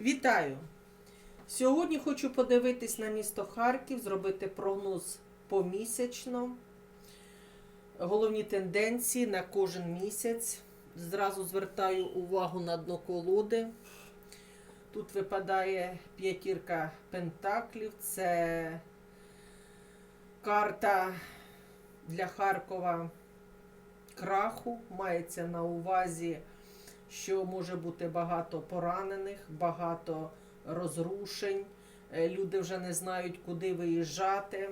Вітаю! Сьогодні хочу подивитись на місто Харків, зробити прогноз помісячно. Головні тенденції на кожен місяць. Зразу звертаю увагу на дно колоди. Тут випадає п'ятірка пентаклів. Це карта для Харкова краху. Мається на увазі що може бути багато поранених, багато розрушень. Е, Люди вже не знають, куди виїжджати.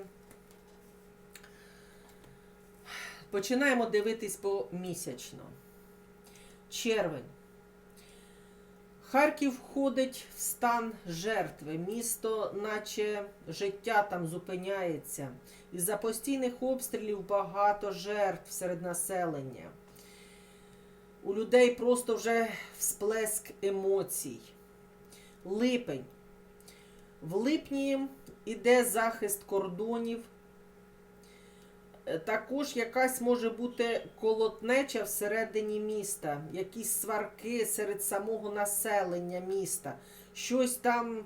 Починаємо дивитись помісячно. Червень. Харків входить в стан жертви. Місто, наче життя там зупиняється. Із-за постійних обстрілів багато жертв серед населення. У людей просто вже всплеск емоцій. Липень. В липні іде захист кордонів. Е, Також якась може бути колотнеча всередині міста, якісь сварки серед самого населення міста. Щось там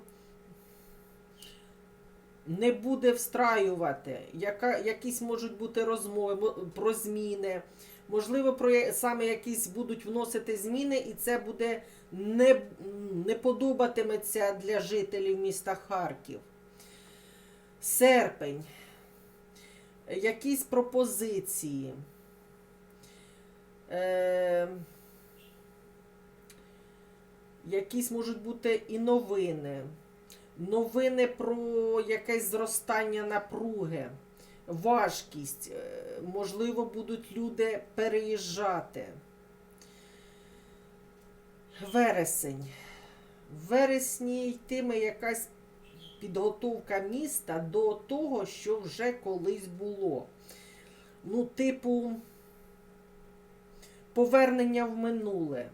не буде встраювати, яка, якісь можуть бути розмови про зміни. Можливо, про саме якісь будуть вносити зміни, і це буде не, не подобатиметься для жителів міста Харків. Серпень. Якісь пропозиції. Е, якісь можуть бути і новини. Новини про якесь зростання напруги, важкість. Е, Можливо, будуть люди переїжджати. Вересень. В вересні йтиме якась підготовка міста до того, що вже колись було. Ну, типу, повернення в минуле.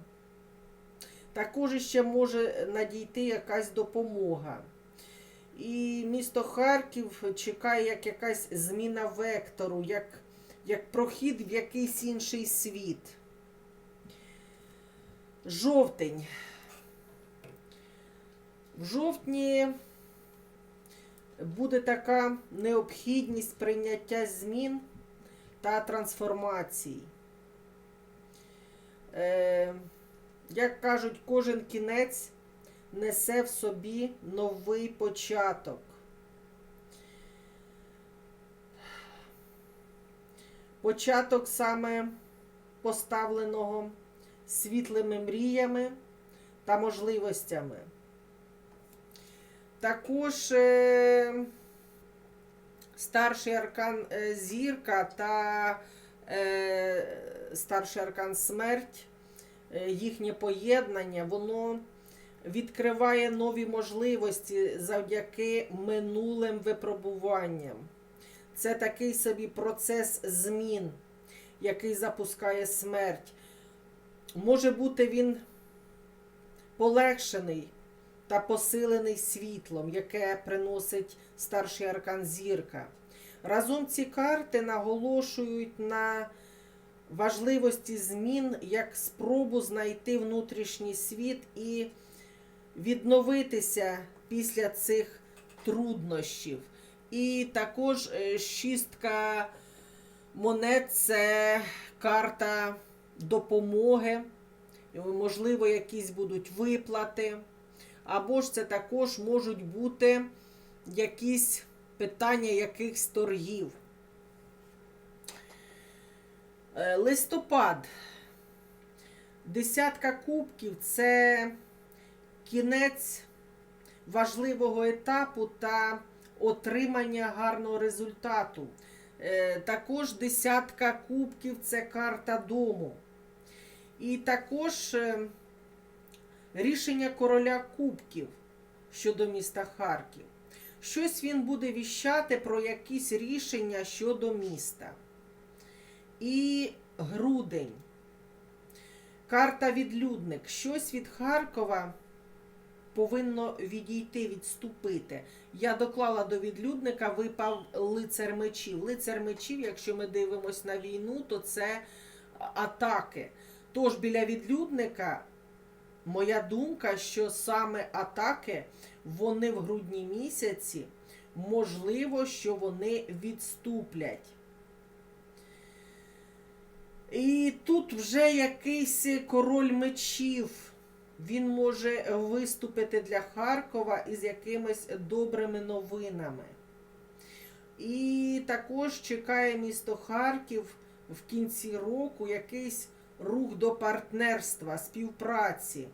Також ще може надійти якась допомога. І місто Харків чекає як якась зміна вектору, як, як прохід в якийсь інший світ. Жовтень. В жовтні буде така необхідність прийняття змін та трансформацій. Е, як кажуть, кожен кінець несе в собі новий початок. Початок саме поставленого світлими мріями та можливостями. Також е, старший аркан е, зірка та е, старший аркан смерть, їхнє поєднання, воно відкриває нові можливості завдяки минулим випробуванням. Це такий собі процес змін, який запускає смерть. Може бути він полегшений та посилений світлом, яке приносить старший аркан зірка. Разом ці карти наголошують на важливості змін як спробу знайти внутрішній світ і відновитися після цих труднощів. І також е, шістка монет це карта допомоги, можливо, якісь будуть виплати. Або ж це також можуть бути якісь питання якихось торгів. Е, Листопад. Десятка кубків це кінець важливого етапу та отримання гарного результату. Е, Також десятка кубків це карта дому. І також е, рішення короля кубків щодо міста Харків. Щось він буде віщати про якісь рішення щодо міста. І грудень. Карта відлюдник. Щось від Харкова повинно відійти, відступити. Я доклала до відлюдника, випав лицар мечів. Лицар мечів, якщо ми дивимося на війну, то це атаки. Тож біля відлюдника моя думка, що саме атаки вони в грудні місяці, можливо, що вони відступлять. І тут вже якийсь король мечів. Він може виступити для Харкова із якимись добрими новинами. І також чекає місто Харків в кінці року якийсь рух до партнерства, співпраці.